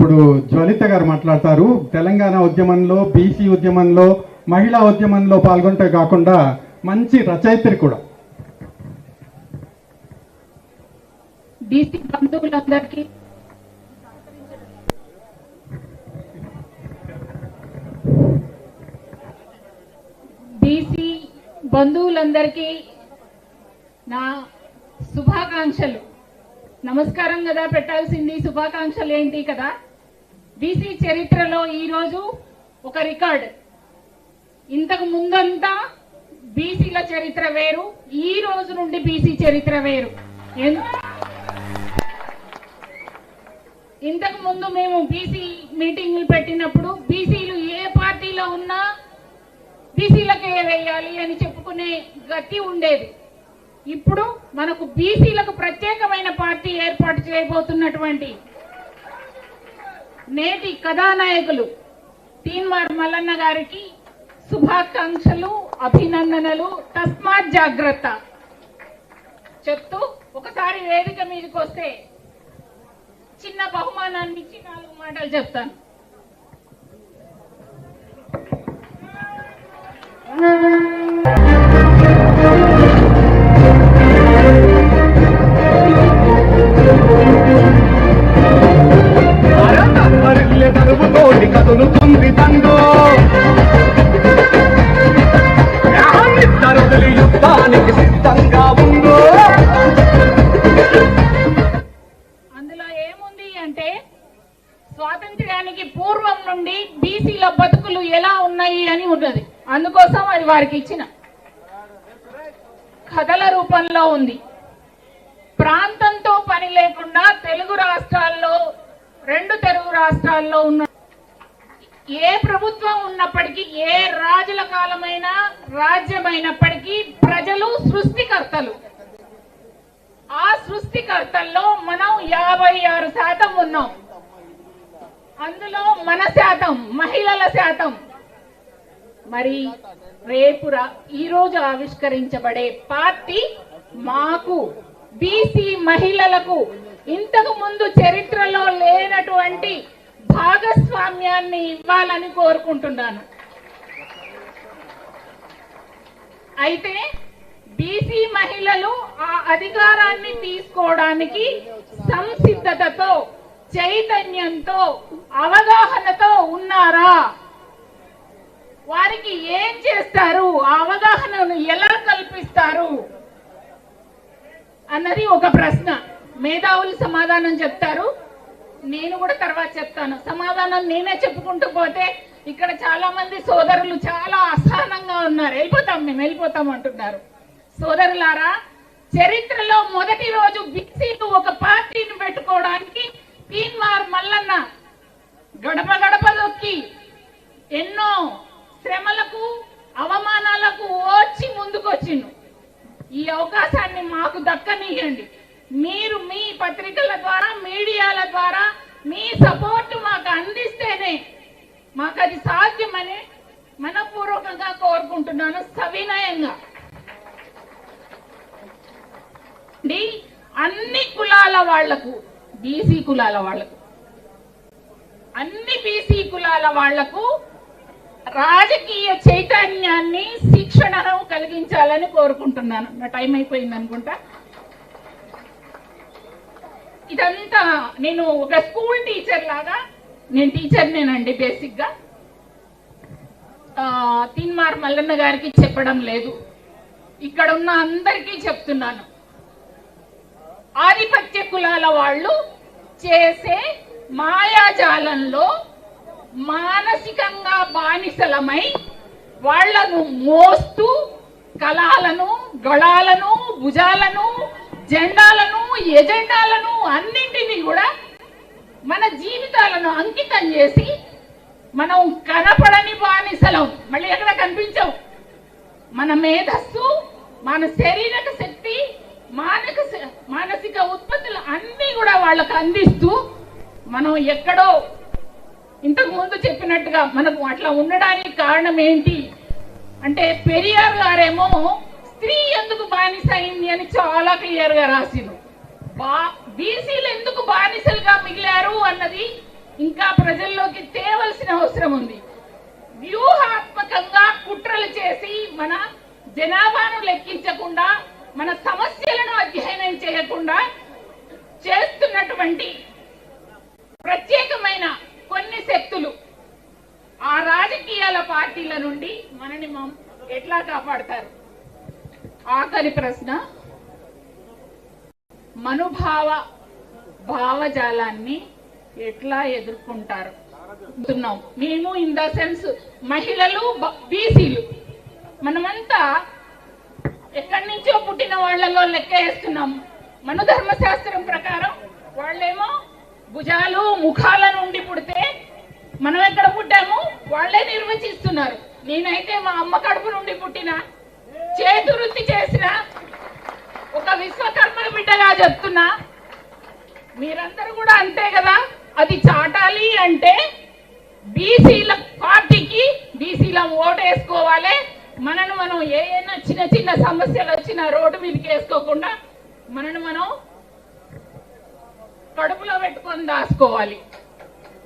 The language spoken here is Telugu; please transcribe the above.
ఇప్పుడు జ్వలిత గారు మాట్లాడతారు. తెలంగాణ ఉద్యమంలో బీసీ ఉద్యమంలో మహిళా ఉద్యమంలో పాల్గొంటే కాకుండా మంచి రచయిత్రి కూడా. బీసీ బంధువులందరికీ బీసీ బంధువులందరికీ నా శుభాకాంక్షలు. నమస్కారం కదా పెట్టాల్సింది శుభాకాంక్షలు ఏంటి కదా? బీసీ చరిత్రలో ఈరోజు ఒక రికార్డ్. ఇంతకు ముందంతా బీసీల చరిత్ర వేరు ఈ రోజు నుండి బీసీ చరిత్ర వేరు. ఇంతకు ముందు మేము బీసీ మీటింగ్లు పెట్టినప్పుడు బీసీలు ఏ పార్టీలో ఉన్నా బీసీలకే వేయాలి అని చెప్పుకునే గతి ఉండేది. ఇప్పుడు మనకు బీసీలకు ప్రత్యేకమైన పార్టీ ఏర్పాటు చేయబోతున్నటువంటి నేటి కథానాయకులు తీన్మార్ మల్లన్న గారికి శుభాకాంక్షలు అభినందనలు తస్మాత్ జాగ్రత్త. చెప్తూ ఒకసారి వేదిక మీదకి వస్తే చిన్న బహుమానాన్ని ఇచ్చి నాలుగు మాటలు చెప్తాను. అరల్లె స్వాతంత్ర్యానికి పూర్వం నుండి బీసీల బతుకులు ఎలా ఉన్నాయి అని ఉన్నది. అందుకోసం అది వారికి ఇచ్చిన. కథల రూపంలో ఉంది. ప్రాంతంతో పని లేకుండా తెలుగు రాష్ట్రాల్లో రెండు తెలుగు రాష్ట్రాల్లో ఉన్న ఏ ప్రభుత్వం ఉన్నప్పటికీ ఏ రాజుల కాలమైనా రాజ్యమైనప్పటికీ ప్రజలు సృష్టికర్తలు. ఆ సృష్టికర్తల్లో మనం యాభై ఆరు శాతం ఉన్నాం. అందులో మన శాతం మహిళల శాతం. మరి రేపు ఈరోజు ఈ రోజు ఆవిష్కరించబడే పార్టీ మాకు బీసీ మహిళలకు ఇంతకు ముందు చరిత్రలో లేనటువంటి భాగస్వామ్యాన్ని ఇవ్వాలని కోరుకుంటున్నాను. అయితే బీసీ మహిళలు ఆ అధికారాన్ని తీసుకోవడానికి సంసిద్ధతతో చైతన్యంతో అవగాహనతో ఉన్నారా? వారికి ఏం చేస్తారు? ఆ అవగాహనను ఎలా కల్పిస్తారు? అన్నది ఒక ప్రశ్న. మేధావులు సమాధానం చెప్తారు. నేను కూడా తర్వాత చెప్తాను. సమాధానం నేనే చెప్పుకుంటూ పోతే ఇక్కడ చాలా మంది సోదరులు చాలా అసహనంగా ఉన్నారు. వెళ్ళిపోతాం మేము వెళ్ళిపోతాం అంటున్నారు. సోదరులారా చరిత్రలో మొదటి రోజు బీసీలు ఒక పార్టీని పెట్టుకోవడానికి తీన్మార్ మల్లన్న గడప గడప దొక్కి ఎన్నో శ్రమలకు అవమానాలకు ఓచి ముందుకొచ్చిండు. ఈ అవకాశాన్ని మాకు దక్కనీయండి. మీరు మీ పత్రికల ద్వారా మీడియాల ద్వారా మీ సపోర్ట్ మాకు అందిస్తేనే మాకు అది సాధ్యమని మనపూర్వకంగా కోరుకుంటున్నాను సవినయంగా. అన్ని కులాల వాళ్ళకు బీసీ కులాల వాళ్ళకు. అన్ని బీసీ కులాల వాళ్ళకు రాజకీయ చైతన్యాన్ని శిక్షణను కలిగించాలని కోరుకుంటున్నాను. నా టైం అయిపోయింది అనుకుంటా? ఇదంతా నేను ఒక స్కూల్ టీచర్ లాగా నేను టీచర్ నేనండి బేసిక్గా తిన్మార్ మల్లన్న గారికి చెప్పడం లేదు. ఇక్కడ ఉన్న అందరికీ చెప్తున్నాను. ఆధిపత్య కులాల వాళ్ళు చేసే మాయాజాలంలో మానసికంగా బానిసలమై వాళ్ళను మోస్తూ కళాలను గళాలను భుజాలను జెండాలను ఎజెండాలను అన్నింటినీ కూడా మన జీవితాలను అంకితం చేసి మనం కనపడని బానిసలం. మళ్ళీ ఎక్కడ కనిపించవు? మన మేధస్సు మన శరీరక శక్తి మానక మానసిక ఉత్పత్తులు అన్నీ కూడా వాళ్ళకు అందిస్తూ మనం ఎక్కడో ఇంతకు ముందు చెప్పినట్టుగా మనకు అట్లా ఉండడానికి కారణం ఏంటి? అంటే పెరియార్ గారేమో స్త్రీ ఎందుకు బానిస అయింది అని చాలా క్లియర్గా రాసిండు బా బీసీలు ఎందుకు బానిసలుగా మిగిలారు అన్నది ఇంకా ప్రజల్లోకి తేవలసిన అవసరం ఉంది. వ్యూహాత్మకంగా కుట్రలు చేసి మన జనాభాను లెక్కించకుండా మన సమస్యలను అధ్యయనం చేయకుండా చేస్తున్నటువంటి ప్రత్యేకమైన కొన్ని శక్తులు ఆ రాజకీయాల పార్టీల నుండి మనని ఎట్లా కాపాడతారు? ఆఖరి ప్రశ్న. మనుభావ భావజాలాన్ని ఎట్లా ఎదుర్కొంటారు? మేము ఇన్ ద సెన్స్ మహిళలు బీసీలు. మనమంతా ఎక్కడి నుంచో పుట్టిన వాళ్ళలో లెక్క వేస్తున్నాం. మన ధర్మశాస్త్రం ప్రకారం వాళ్ళేమో భుజాలు ముఖాల నుండి పుడితే మనం ఎక్కడ పుట్టాము? వాళ్ళే నిర్వచిస్తున్నారు. నేనైతే మా అమ్మ కడుపు నుండి పుట్టిన చేతు వృత్తి చేసిన ఒక విశ్వకర్మ బిడ్డగా చెప్తున్నా. మీరందరూ కూడా అంతే కదా? అది చాటాలి అంటే బీసీల పార్టీకి బీసీల ఓటు వేసుకోవాలి మనను మనం ఏమైనా చిన్న చిన్న సమస్యలు వచ్చినా రోడ్డు మీదకి వేసుకోకుండా మనను మనం కడుపులో పెట్టుకొని దాచుకోవాలి.